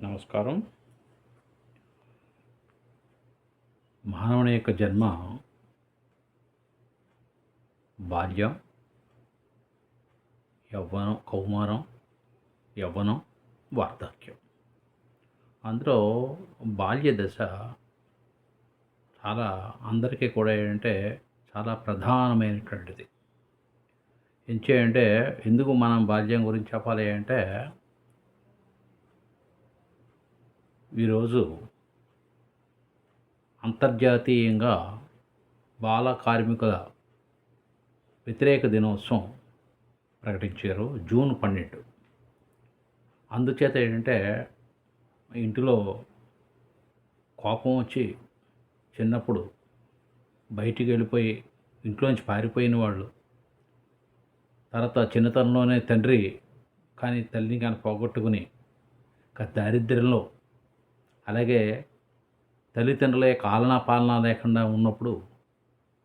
నమస్కారం. మానవుని యొక్క జన్మ బాల్యం యవ్వనం కౌమారం యవ్వనం వార్ధక్యం. అందులో బాల్య దశ చాలా అందరికీ కూడా ఏంటంటే చాలా ప్రధానమైనటువంటిది. ఎంచేయంటే ఎందుకు మనం బాల్యం గురించి చెప్పాలి అంటే ఈరోజు అంతర్జాతీయంగా బాల కార్మికుల వ్యతిరేక దినోత్సవం ప్రకటించారు జూన్ పన్నెండు. అందుచేత ఏంటంటే ఇంటిలో కోపం వచ్చి చిన్నప్పుడు బయటికి వెళ్ళిపోయి ఇంట్లోంచి పారిపోయిన వాళ్ళు తర్వాత చిన్నతనంలోనే తండ్రి కానీ తల్లిని కానీ పోగొట్టుకుని ఒక దారిద్ర్యంలో అలాగే తల్లిదండ్రుల కాలనా పాలన లేకుండా ఉన్నప్పుడు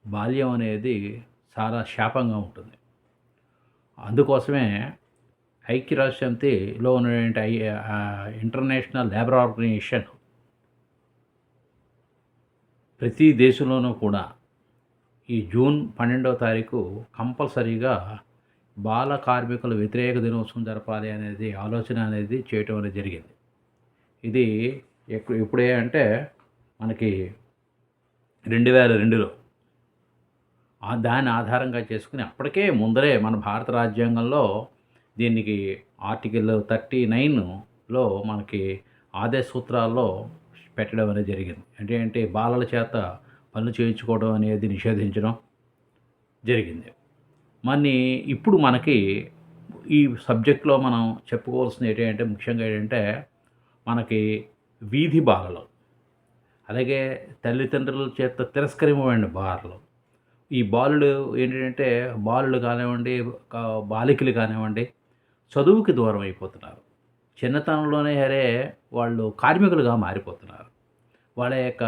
బాల్యం అనేది చాలా శాపంగా ఉంటుంది. అందుకోసమే ఐక్యరాజ్యసమితిలో ఉన్నటువంటి ఐ ఇంటర్నేషనల్ లేబర్ ఆర్గనైజేషన్ ప్రతి దేశంలోనూ కూడా ఈ జూన్ పన్నెండవ తారీఖు కంపల్సరీగా బాల కార్మికుల వ్యతిరేక దినోత్సవం జరపాలి అనేది ఆలోచన అనేది చేయటం అనేది జరిగింది. ఇది ఎప్పుడు ఎప్పుడే అంటే మనకి రెండు వేల రెండులో. దాన్ని ఆధారంగా చేసుకుని అప్పటికే ముందరే మన భారత రాజ్యాంగంలో దీనికి ఆర్టికల్ థర్టీ నైన్లో మనకి ఆదేశ సూత్రాల్లో పెట్టడం అనేది జరిగింది. అంటే అంటే బాలల చేత పనులు చేయించుకోవడం అనేది నిషేధించడం జరిగింది. మరి ఇప్పుడు మనకి ఈ సబ్జెక్ట్లో మనం చెప్పుకోవాల్సింది ఏంటంటే ముఖ్యంగా ఏంటంటే మనకి వీధి బాలలు. అలాగే తల్లిదండ్రుల చేత తిరస్కరింపబడిన బాలలు. ఈ బాలుడు ఏంటంటే బాలుడు కానివ్వండి బాలికలు కానివ్వండి చదువుకి దూరం అయిపోతున్నారు. చిన్నతనంలోనే సరే వాళ్ళు కార్మికులుగా మారిపోతున్నారు. వాళ్ళ యొక్క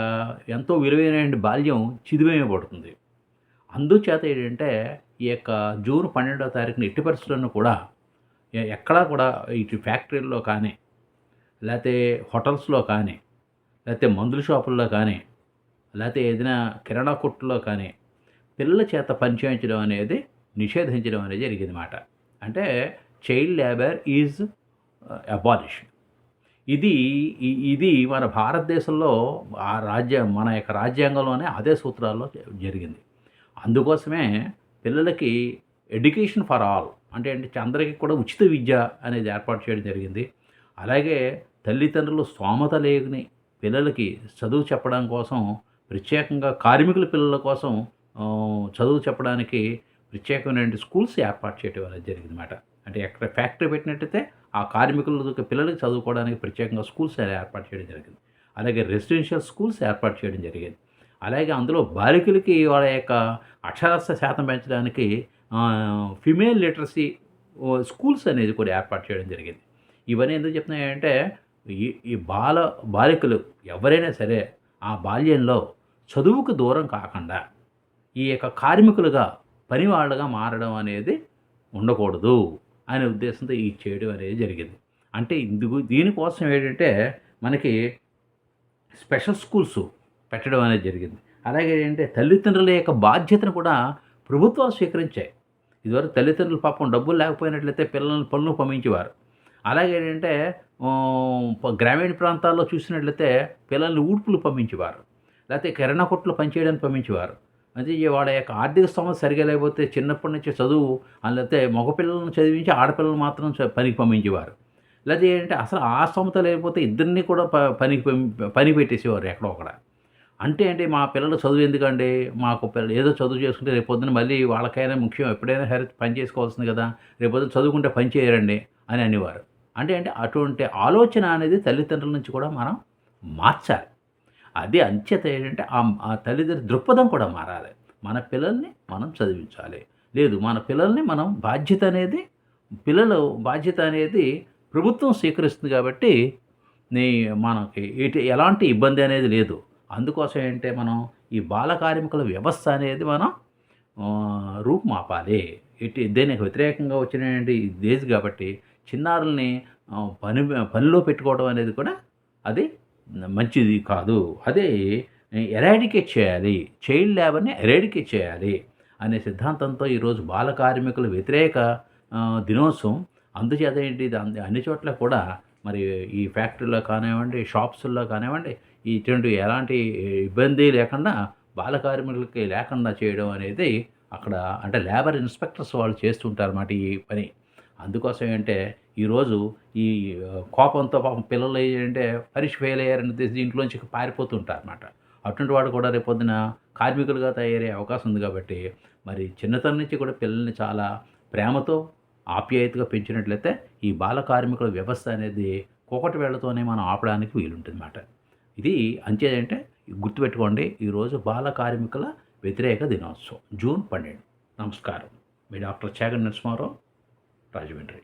ఎంతో విలువైన బాల్యం చిదివేయబడుతుంది అందుచేత ఏంటంటే ఈ యొక్క జూన్ పన్నెండవ తారీఖున ఎట్టి పరిస్థితులను కూడా ఎక్కడా కూడా ఇటు ఫ్యాక్టరీల్లో కానీ లేకపోతే హోటల్స్లో కానీ లేకపోతే మందుల షాపుల్లో కానీ లేకపోతే ఏదైనా కిరాణా కొట్టులో కానీ పిల్లల చేత పనిచేయించడం అనేది నిషేధించడం అనేది జరిగింది మాట అంటే చైల్డ్ లేబర్ ఈజ్ అబాలిష్ ఇది ఇది మన భారతదేశంలో ఆ రాజ్య మన యొక్క రాజ్యాంగంలోనే అదే సూత్రాల్లో జరిగింది. అందుకోసమే పిల్లలకి ఎడ్యుకేషన్ ఫర్ ఆల్ అంటే అంటే అందరికీ కూడా ఉచిత విద్య అనేది ఏర్పాటు చేయడం జరిగింది. అలాగే తల్లిదండ్రులు స్తోమత లేని పిల్లలకి చదువు చెప్పడం కోసం ప్రత్యేకంగా కార్మికుల పిల్లల కోసం చదువు చెప్పడానికి ప్రత్యేకమైన స్కూల్స్ ఏర్పాటు చేయడం అనేది జరిగిందన్నమాట. అంటే ఎక్కడ ఫ్యాక్టరీ పెట్టినట్టయితే ఆ కార్మికుల పిల్లలకి చదువుకోవడానికి ప్రత్యేకంగా స్కూల్స్ ఏర్పాటు చేయడం జరిగింది. అలాగే రెసిడెన్షియల్ స్కూల్స్ ఏర్పాటు చేయడం జరిగింది. అలాగే అందులో బాలికలకి వాళ్ళ యొక్క అక్షరాస్యత శాతం పెంచడానికి ఫిమేల్ లిటరసీ స్కూల్స్ అనేది కూడా ఏర్పాటు చేయడం జరిగింది. ఇవన్నీ ఎందుకు చెప్తున్నాయంటే ఈ ఈ బాల బాలికలు ఎవరైనా సరే ఆ బాల్యంలో చదువుకు దూరం కాకుండా ఈ యొక్క కార్మికులుగా పనివాళ్ళుగా మారడం అనేది ఉండకూడదు అనే ఉద్దేశంతో ఈ చేయడం అనేది జరిగింది. అంటే ఇందుకు దీనికోసం ఏంటంటే మనకి స్పెషల్ స్కూల్స్ పెట్టడం అనేది జరిగింది. అలాగే ఏంటంటే తల్లిదండ్రుల యొక్క బాధ్యతను కూడా ప్రభుత్వాలు స్వీకరించాయి. ఇదివరకు తల్లిదండ్రులు పాపం డబ్బులు లేకపోయినట్లయితే పిల్లలను పనులు పంపించేవారు. అలాగే ఏంటంటే గ్రామీణ ప్రాంతాల్లో చూసినట్లయితే పిల్లల్ని ఊడ్పులు పంపించేవారు. లేకపోతే కిరాణా కొట్లు పనిచేయడానికి పంపించేవారు. అంటే వాళ్ళ యొక్క ఆర్థిక స్థోమత సరిగా లేకపోతే చిన్నప్పటి నుంచి చదువు ఆ లేకపోతే మగపిల్లలను చదివించి ఆడపిల్లలు మాత్రం పనికి పంపించేవారు. లేకపోతే ఏంటంటే అసలు ఆ స్థోమత లేకపోతే ఇద్దరిని కూడా ప- పనికి పంపి- పని పెట్టేసేవారు ఎక్కడో ఒకడ అంటే అంటే మా పిల్లలు చదువు ఎందుకండి? మాకు పిల్లలు ఏదో చదువు చేసుకుంటే రేపు మళ్ళీ వాళ్ళకైనా ముఖ్యం ఎప్పుడైనా సరే పని చేసుకోవాల్సింది కదా రేపు పొద్దున చదువుకుంటే పని చేయరండి అని అనేవారు. అంటే అంటే అటువంటి ఆలోచన అనేది తల్లిదండ్రుల నుంచి కూడా మనం మార్చాలి. అది అంచేత ఏంటంటే ఆ తల్లిదండ్రుల దృక్పథం కూడా మారాలి. మన పిల్లల్ని మనం చదివించాలి. లేదు మన పిల్లల్ని మనం బాధ్యత అనేది పిల్లలు బాధ్యత అనేది ప్రభుత్వం స్వీకరిస్తుంది కాబట్టి నీ మనకి ఎటు ఎలాంటి ఇబ్బంది అనేది లేదు. అందుకోసం ఏంటంటే మనం ఈ బాల కార్మికుల వ్యవస్థ అనేది మనం రూపుమాపాలి ఇటు దీనికి వ్యతిరేకంగా వచ్చినటువంటి దేశ్ కాబట్టి చిన్నారుల్ని పని పనిలో పెట్టుకోవడం అనేది కూడా అది మంచిది కాదు. అదే ఎరాడికేట్ చేయాలి. చైల్డ్ లేబర్ని ఎరాడికేట్ చేయాలి అనే సిద్ధాంతంతో ఈరోజు బాల కార్మికుల వ్యతిరేక దినోత్సవం. అందుచేత ఏంటి? ఇది అన్ని- అన్ని చోట్ల కూడా మరి ఈ ఫ్యాక్టరీలో కానివ్వండి షాప్స్లో కానివ్వండి ఇటువంటి ఎలాంటి ఇబ్బంది లేకుండా బాల కార్మికులకి లేకుండా చేయడం అనేది అక్కడ అంటే లేబర్ ఇన్స్పెక్టర్స్ వాళ్ళు చేస్తుంటారు అన్నమాట ఈ పని. అందుకోసం ఏంటంటే ఈరోజు ఈ కోపంతో పాపం పిల్లలు ఏంటంటే పరీక్ష ఫెయిల్ అయ్యారని తెలిసి ఇంట్లోంచి పారిపోతుంటారు అనమాట అటువంటి వాడు కూడా రేపొద్దున కార్మికులుగా తయారయ్యే అవకాశం ఉంది కాబట్టి మరి చిన్నతనం నుంచి కూడా పిల్లల్ని చాలా ప్రేమతో ఆప్యాయతగా పెంచినట్లయితే ఈ బాల కార్మికుల వ్యవస్థ అనేది కోకటి వేళ్ళతోనే మనం ఆపడానికి వీలుంటుంది అన్నమాట ఇది అంచేదంటే గుర్తుపెట్టుకోండి ఈరోజు బాల కార్మికుల వ్యతిరేక దినోత్సవం జూన్ పన్నెండు. నమస్కారం. మీ డాక్టర్ చాగన్ నరసింహారావు రాజమండ్రి.